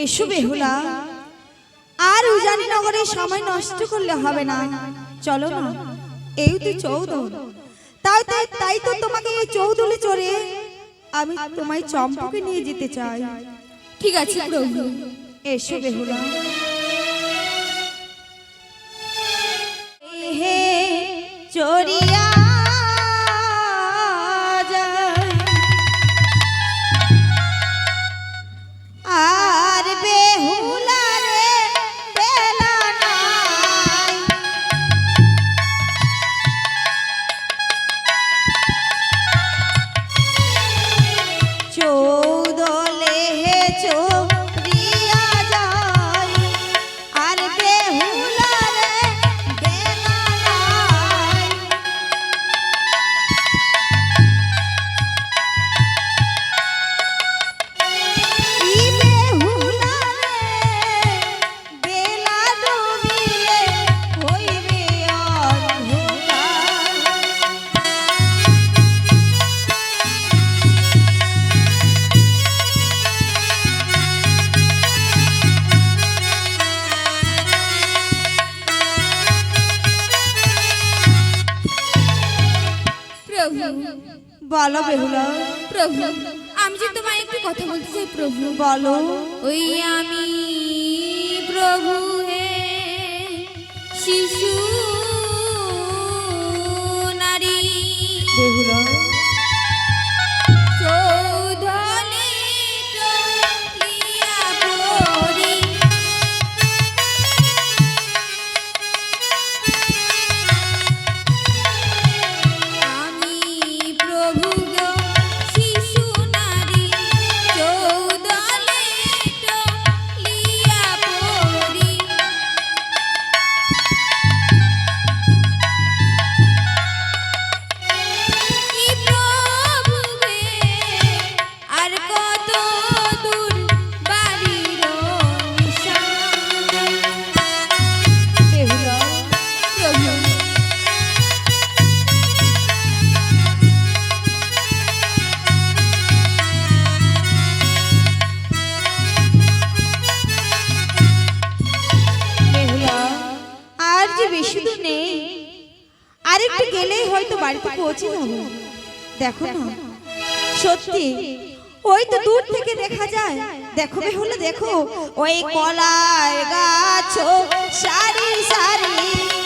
এসো বেহুলা। আর উজানি নগরে সময় নষ্ট করলে হবে না। চলো না এই তো চৌদল তাই তাই তাই তো তোমাকে এই চৌদলে চড়ে আমি তোমায় চম্পকে নিয়ে যেতে চাই। ঠিক আছে প্রভু এসো বেহুলা। হে চড়িয়া প্রভু বলো বেহুলা। প্রভু আমি যে তোমায় একটু কথা বলতে চাই প্রভু। বলো। ওই আমি প্রভু হে শিশু নারী। বেহুলা। you দেখো বেহুলা দেখো। ওই কলার গাছ সারি সারি।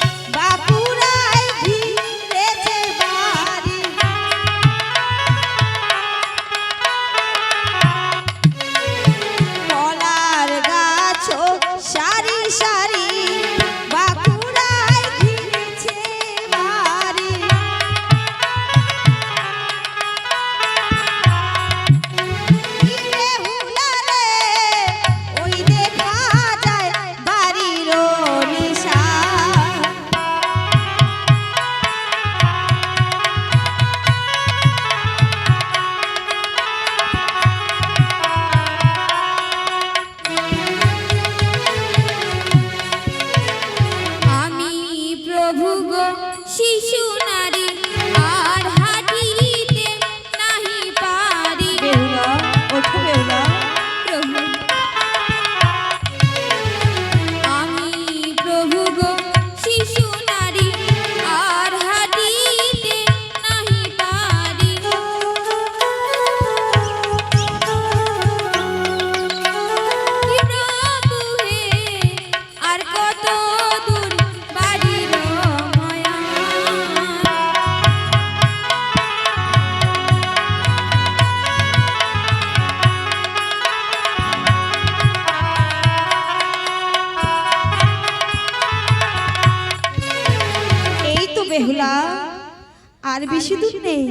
বেশি দূর নেই।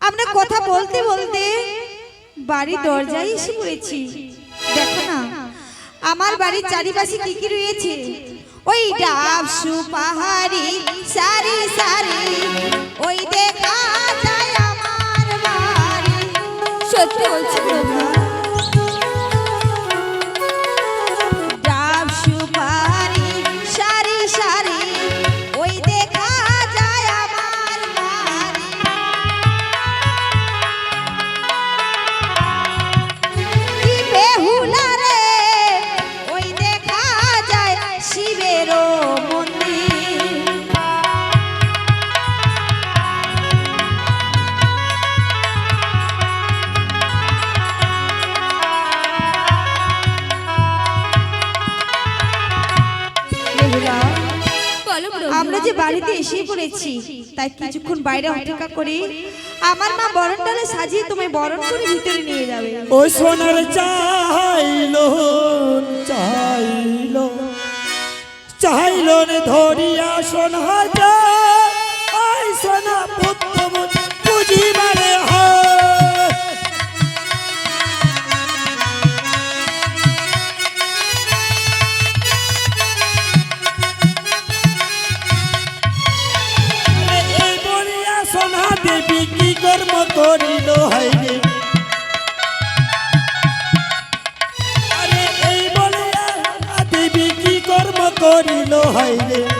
আমরা কথা বলতে বলতে বাড়ি দরজায় এসে পড়েছি। দেখো না আমার বাড়ির চারিপাশে কি কি রয়েছে? ওই ডাব পাহাড়ি সারি সারি। ওই দেখা যায় আমার বাড়ি। সত্যি বলছি প্রভু তাই কিছুক্ষণ বাইরে অপেক্ষা করি। আমার মা বরণ ডালে সাজিয়ে তোমায় বরণ করে ভিতরে নিয়ে যাবে। ওই সোনার চাইলো চাইলো চাইলো ধরিয়া ধরিয়া সোনা করিল হাইরে। আরে এই সোনা দেবী কি কর্ম করিল হাইরে।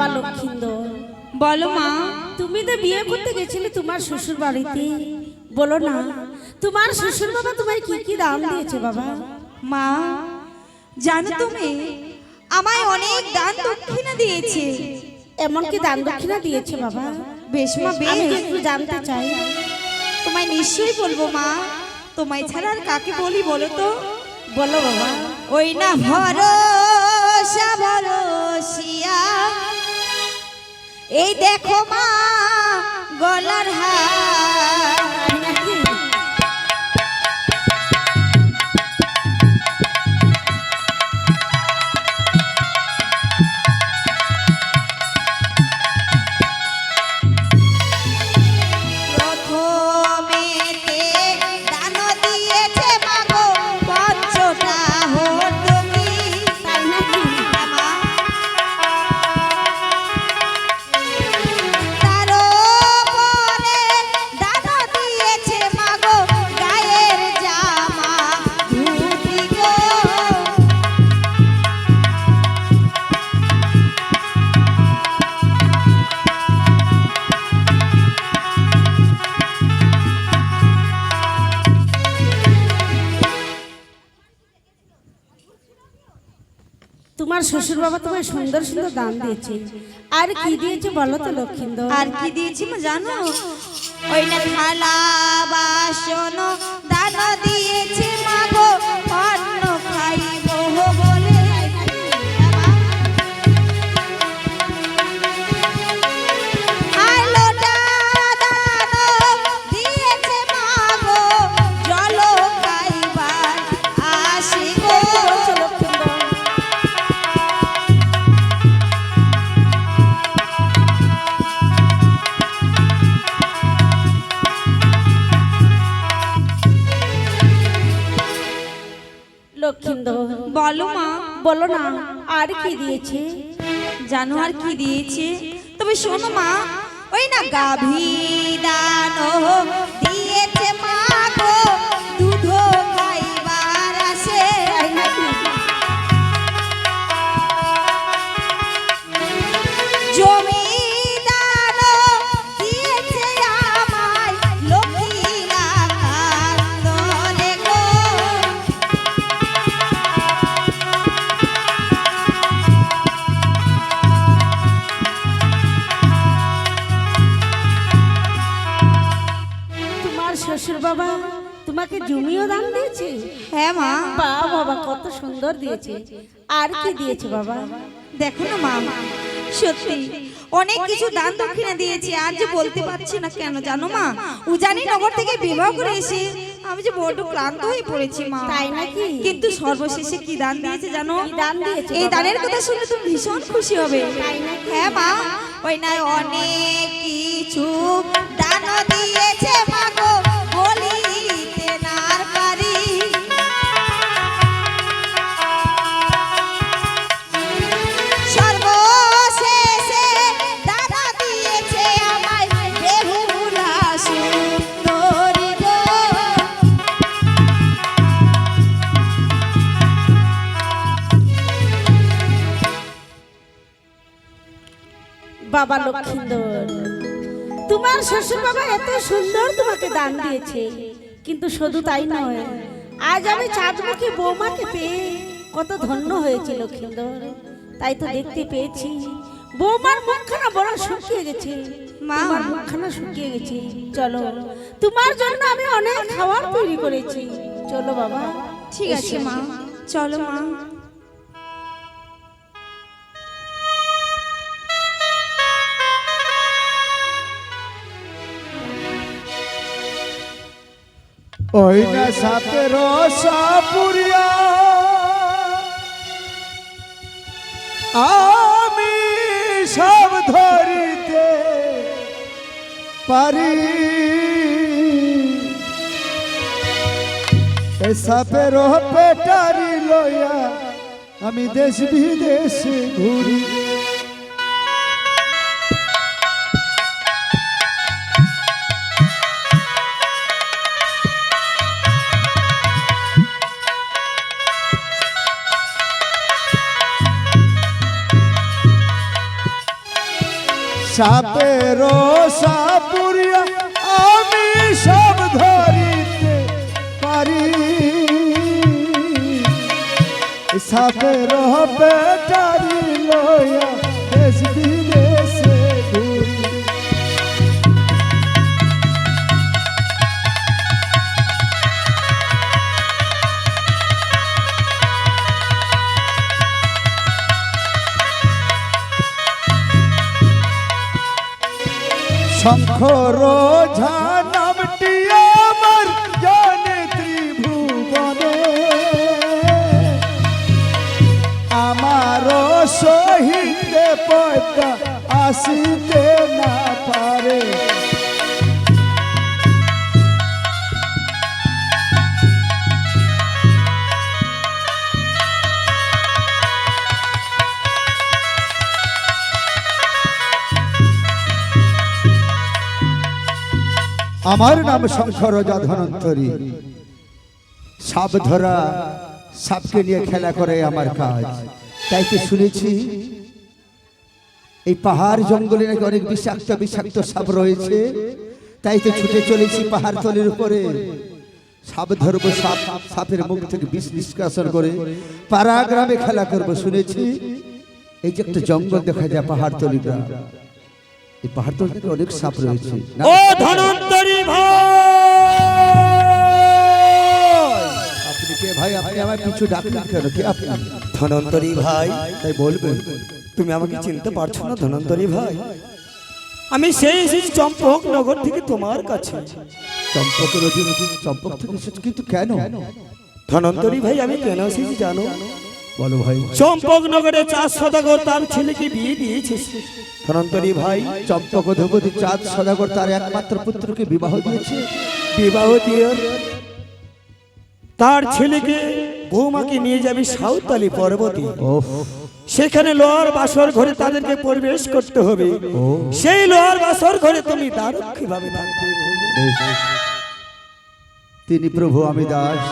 বাবা লক্ষিন্দর বলো মা, তুমি তো বিয়ে করতে গেছিলে তোমার শ্বশুর বাড়িতে বলো না, তোমার শ্বশুর বাবা তোমায় কি কি দাম দিয়েছে বাবা? মা, জানো তুমি, আমায় অনেক দান দক্ষিণা দিয়েছে। এমন কি দান দক্ষিণা দিয়েছে বাবা। বেশ মা, বেশ একটু জানতে চাই। তোমায় নিশ্চয়ই বলব মা, তোমায় ছাড়া আর কাকে বলি বলো তো? বলো বাবা। ওই না ভরসা, ভরসিয়া। এই দেখো মা গলার হার। শ্বশুর বাবা তোমায় সুন্দর সুন্দর দান দিয়েছে। আর কি দিয়েছে বলো তো লক্ষিন্দ আর কি দিয়েছি জানো? ওই না থালা, বাসন, দান দিয়েছে বলো না, আর কি দিয়েছে? জানো আর কি দিয়েছে? তবে শোনো মা, ওই না গাভী দানো জমিও দান দিয়েছে? হ্যাঁ মা। বা বাবা কত সুন্দর দিয়েছে। আর কি দিয়েছে বাবা? দেখো না মা। সত্যি অনেক কিছু দান দক্ষিণা দিয়েছি। আর যে বলতে পারছি না কেন জানো মা? উজানি নগর থেকে বিবাহ করে এসে আমি যে বড্ড ক্লান্ত হয়ে পড়েছি মা। তাই নাকি? কিন্তু সর্বশেষে কি দান দিয়েছে জানো? দান দিয়েছে এই দানের কথা শুনে তুমি ভীষণ খুশি হবে? হ্যাঁ মা। ওই নাই অনেক কিছু বাবা লক্ষ্মীন্দর। তোমার শ্বশুর বাবা এত সুন্দর তোমাকে দান দিয়েছে। কিন্তু শুধু তাই নয় আজ আমি চাঁদমুখী বৌমাকে পেয়ে কত ধন্য হয়েছে লক্ষ্মীন্দর। তাই তো দেখতে পেয়েছি বৌমার মুখখানা বড় শুকিয়ে গেছে। মা। মুখখানা শুকিয়ে গেছে। চলো তোমার জন্য আমি অনেক খাবার তৈরি করেছি। চলো বাবা। ঠিক আছে মা। চলো মা। ওই না সাপের সাপুরিয়া আমি সব ধরিতে পারি। সাপের পেটারি লইয়া আমি দেশ বিদেশে ঘুরি। সাপের সাপুরিয়া আমি সব ধরিতে পারি। সাপের পেটারি শঙ্কর নামটি আমার জানে ত্রিভুবনে। আমার সহিতে পয়তা আসিতে না পারে। আমার নাম শঙ্কর ধনন্তরী সাপ ধরা, সাপকে নিয়ে খেলা করে আমার কাজ। তাই তো শুনেছি, এই পাহাড় জঙ্গলে নাকি অনেক বিষাক্ত বিষাক্ত সাপ রয়েছে। তাই তো ছুটে চলেছি পাহাড় তলের উপরে। সাপ ধরবো সাপ, সাপের মুখ থেকে বিষ নিষ্কাশন করে পাড়া গ্রামে খেলা করব, শুনেছি। এই যে একটা জঙ্গল দেখা যায় পাহাড় তলি গ্রাম এই পাহাড় তলি থেকে অনেক সাপ রয়েছে। ও ধনন্তরী কে? ভাই আপনি আমার পিছু ডাকলেন কেন? কে আপনি? ধনন্তরী ভাই তাই বলবেন। তুমি আমাকে চিনতে পারছ না ধনন্তরী ভাই? আমি সেই এসেছি চম্পক নগর থেকে তোমার কাছে। চম্পকের অধীন চম্পক থেকে এসেছ কিন্তু কেন? ধনন্তরী ভাই আমি কেন এসেছি জানো? বলো ভাই। চম্পক নগরে চার সদাগর তার ছেলেকে বিয়ে দিয়েছিস ধনন্তরী ভাই চম্পক অধপতি চাঁদ সদাগর তার একমাত্র পুত্রকে বিবাহ দিয়েছে। বিবাহ দিয়ে তার ছেলেকে বৌমাকে নিয়ে যাবে সাঁওতালি পর্বতে। ওহ সেখানে লোহার বাসর ঘরে তাদেরকে প্রবেশ করতে হবে। সেই লোহার বাসর ঘরে তুমি দারুক্ষী ভাবে থাকবে তিনি প্রভু আমি দাস।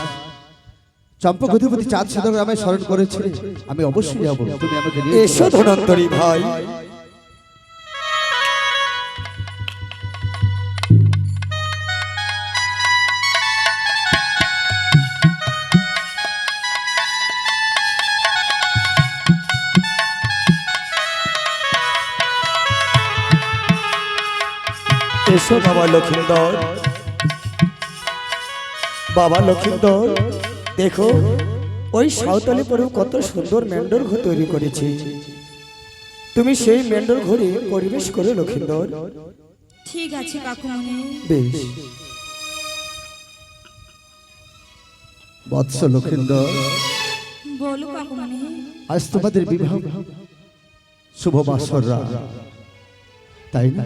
চম্পক অধিপতি চাঁদ সদাগর আমায় স্মরণ করেছে আমি অবশ্যই যাব। তুমি আমাকে এসো ধনন্তরী ভাই। বাবা লক্ষিন্দর বাবা লক্ষিন্দর দেখো ওই সাঁওতালি পরেও কত সুন্দর মেন্ডর ঘর তৈরি করেছে। তুমি সেই মেন্ডর ঘরে পরিবেশ করে লক্ষিন্দর ঠিক আছে কাকুমণি বেশ। বৎস লক্ষিন্দর বলো কাকুমণি আজ তোমাদের বিবাহ। শুভ বাসররা তাই না?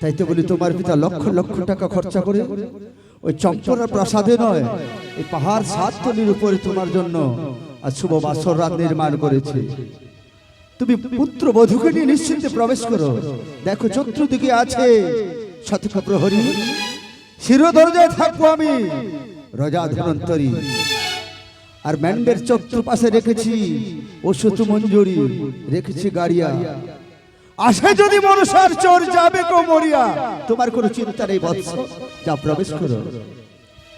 তাই তো বলি, তোমার পিতা লক্ষ লক্ষ টাকা খরচা করে ওই চম্পরা প্রাসাদে নয়, এই পাহাড় সাততলির উপরে তোমার জন্য আর শুভ বাসর রাত নির্মাণ করেছে। তুমি পুত্র বধূকে নিয়ে নিশ্চিন্তে প্রবেশ করো। দেখো, চতুর্দিকে আছে শতক প্রহরী। শিরোদরজায় থাকব আমি, রজা ধনন্তরী। আর ম্যান্ডের চতুর্পাশে রেখেছি, ওষুধ মঞ্জুরি, রেখেছি গাড়িয়া। আসে যদি মনসার চোর যাবে কো মরিয়া? তোমার কোনো চিন্তা নেই বৎস যা প্রবেশ করো।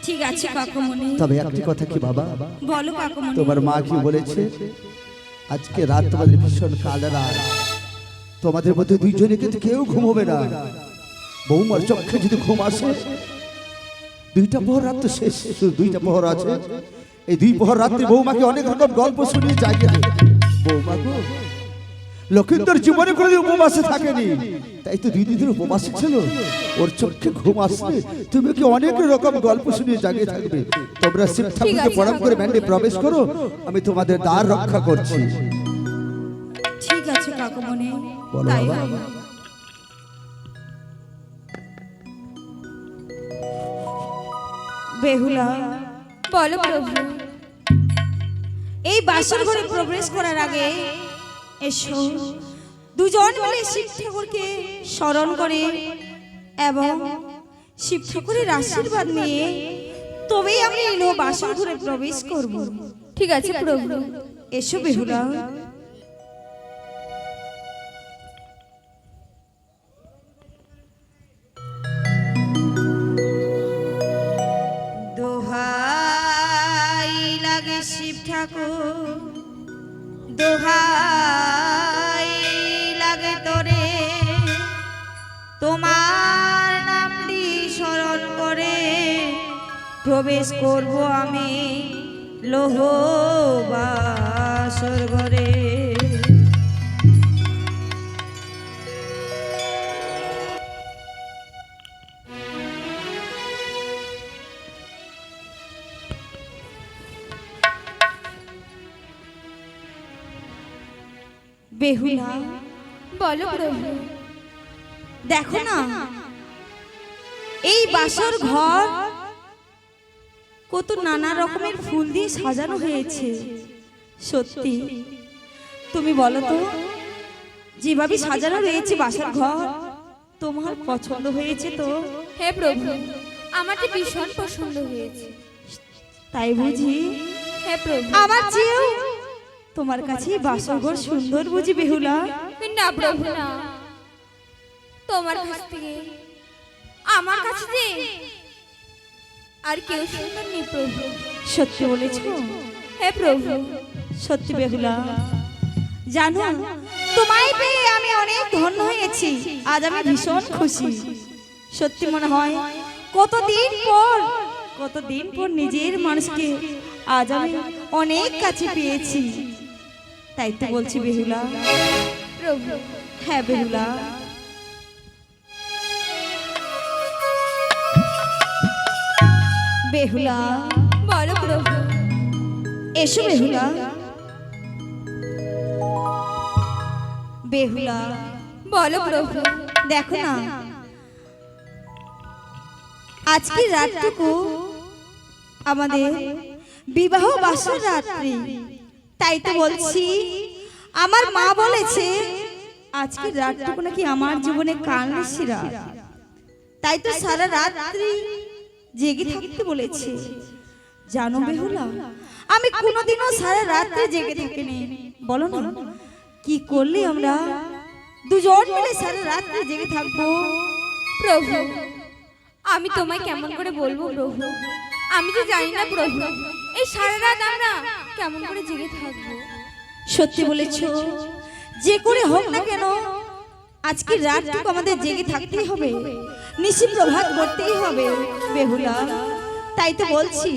ঠিক আছে কাকুমণি। তবে একটি কথা কি বাবা? বলো কাকুমণি। তোমার মা কি বলেছে? আজকে রাত তোমাদের ভীষণ কাল রাত। তোমাদের মধ্যে দুইজনে কিন্তু কেউ ঘুমোবে না। বৌমার চক্ষে যদি ঘুম আসে দুইটা পহর রাত তো শেষ শুধু দুইটা পহর আছে। এই দুই পহর রাত্রে বৌমাকে অনেক রকম গল্প শুনিয়ে জাগিয়ে বৌমা গো লক্ষিন্দর জীবনে কোনোদিন উপবাসে থাকেনি। তাই তো দুই দিনের উপবাসে ছিল। ওর চোখে ঘুম আসলে তুমি কি অনেক রকম গল্প শুনে জাগিয়ে থাকবে। তোমরা শিব ঠাকুরকে প্রণাম করে ব্যান্ডে প্রবেশ করো। আমি তোমাদের দ্বার রক্ষা করছি। ঠিক আছে কাকুমণি। বলো বাবা। বেহুলা বলো প্রভু। এই বাসর ঘরে প্রবেশ করার আগে এসো। দুজন মিলে শিব ঠাকুরকে স্মরণ করে এবং শিব ঠাকুরের আশীর্বাদ নিয়ে তবেই আমরা এই লো বাসর ঘরে প্রবেশ করব। ঠিক আছে প্রভু। এসো বেহুলা। দোহাই লাগে শিব ঠাকুর। দোহাই প্রবেশ করব আমি লোহ প্রভু। দেখো না এই বাসর ঘর কত নানা রকমের ফুল দিয়ে সাজানো হয়েছে। সত্যি? তুমি বলো তো যেভাবে সাজানো রয়েছে বাসর ঘর তোমার পছন্দ হয়েছে তো? হে প্রভু আমার তো ভীষণ পছন্দ হয়েছে। তাই বুঝি? হে প্রভু। আমার চেয়েও তোমার কাছে বাসর ঘর সুন্দর বুঝি বেহুলা? না প্রভু না। তোমার কাছ থেকে আমার কাছে যে আর কেউ নেই প্রভু। সত্যি বলেছ? হে প্রভু সত্যি বেহুলা। জানো তোমায় পেয়ে আমি অনেক ধন্য হয়েছি। আজ আমি ভীষণ খুশি। সত্যি মনে হয় কতদিন পর কতদিন পর নিজের মানুষকে আজ আমি অনেক কাছে পেয়েছি। তাই তো বলছি বেহুলা। প্রভু হ্যাঁ বেহুলা। বেহুলা বলো প্রভু এসো বেহুলা। বেহুলা। বলো প্রভু দেখো না। আজকে রাতটুকু আমাদের বিবাহ বাসর রাত্রি। তাই তো বলছি আমার মা বলেছে আজকে রাতটুকু নাকি আমার জীবনে রাত তাই তো সারা রাত্রি জেগে থাকতে বলেছে। জানো বেহুলা আমি কোনোদিনও সারা রাত্রি জেগে থাকিনি। বলো না কি করলে আমরা দুজন মিলে সারা রাত্রি জেগে থাকব? প্রভু আমি তোমায় কেমন করে বলব প্রভু? আমি তো জানি না প্রভু এই সারা রাত আমরা কেমন করে জেগে থাকব? সত্যি বলেছ যে করে হোক না কেন আজকে রাতটুকু আমাদের জেগে থাকতেই হবে। নিশি প্রভাত করতেই হবে বেহুলা। তাই তো বলছি।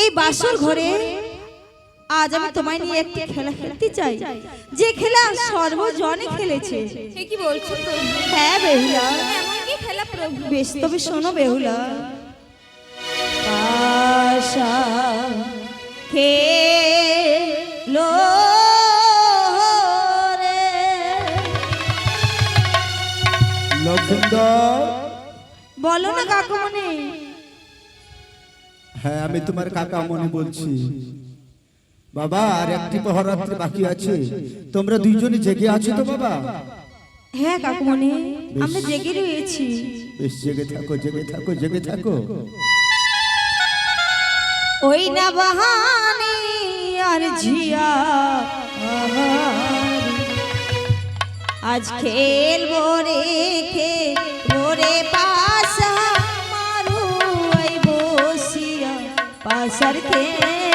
এই বাসর ঘরে আজ আমি তোমায় নিয়ে একটি খেলা খেলতে চাই। যে খেলা সর্বজনে খেলেছে। কি বলছো হ্যাঁ বেহুলা। কি খেলা প্রভু বেশ তবে শোনো বেহুলা। আশা খেলো। বলো না কাকুমনি হ্যাঁ আমি তোমার কাকা মনে বলছি। বাবা আর একটি পহরাত্রি বাকি আছে। তোমরা দুইজনই জেগে আছো তো বাবা? হ্যাঁ কাকুমনি আমরা জেগে রয়েছি। বেশ জেগে থাকো জেগে থাকো জেগে থাকো। ওই না বাহানি আর ঝিয়া আজ খেলব রে খেলব রে পাশা মারু আই বসিয়া পাশার খেলো